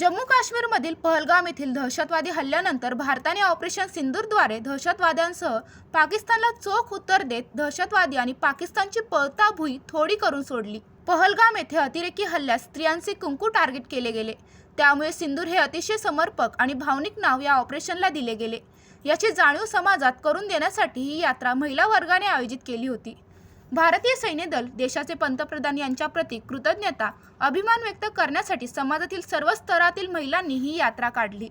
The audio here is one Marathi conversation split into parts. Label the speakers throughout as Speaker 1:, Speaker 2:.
Speaker 1: जम्मू काश्मीरमधील पहलगाम येथील दहशतवादी हल्ल्यानंतर भारताने ऑपरेशन सिंदूरद्वारे दहशतवाद्यांसह पाकिस्तानला चोख उत्तर देत दहशतवादी आणि पाकिस्तानची पळताभुई थोडी करून सोडली. पहलगाम येथे अतिरेकी हल्ल्यात स्त्रियांचे कुंकू टार्गेट केले गेले. त्यामुळे सिंदूर हे अतिशय समर्पक आणि भावनिक नाव या ऑपरेशनला दिले गेले. याची जाणीव समाजात करून देण्यासाठी ही यात्रा महिला वर्गाने आयोजित केली होती. भारतीय सैन्य दल देशाचे पंतप्रधान यांच्याप्रती कृतज्ञता अभिमान व्यक्त करण्यासाठी समाजातील सर्व स्तरातील महिलांनी ही यात्रा काढली.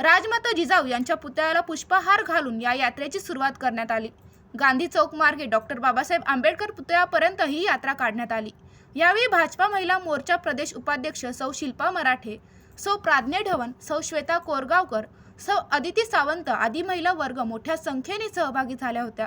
Speaker 1: राजमाता जिजाऊ यांच्या पुतळ्याला पुष्पहार घालून या यात्रेची सुरुवात करण्यात आली. गांधी चौक मार्गे डॉक्टर बाबासाहेब आंबेडकर पुतळ्यापर्यंत ही यात्रा काढण्यात आली. यावेळी भाजपा महिला मोर्चा प्रदेश उपाध्यक्ष सौ शिल्पा मराठे सौ प्राज्ञे ढवण सौ श्वेता कोरगावकर सौ अदिती सावंत आदी महिला वर्ग मोठ्या संख्येने सहभागी झाल्या होत्या.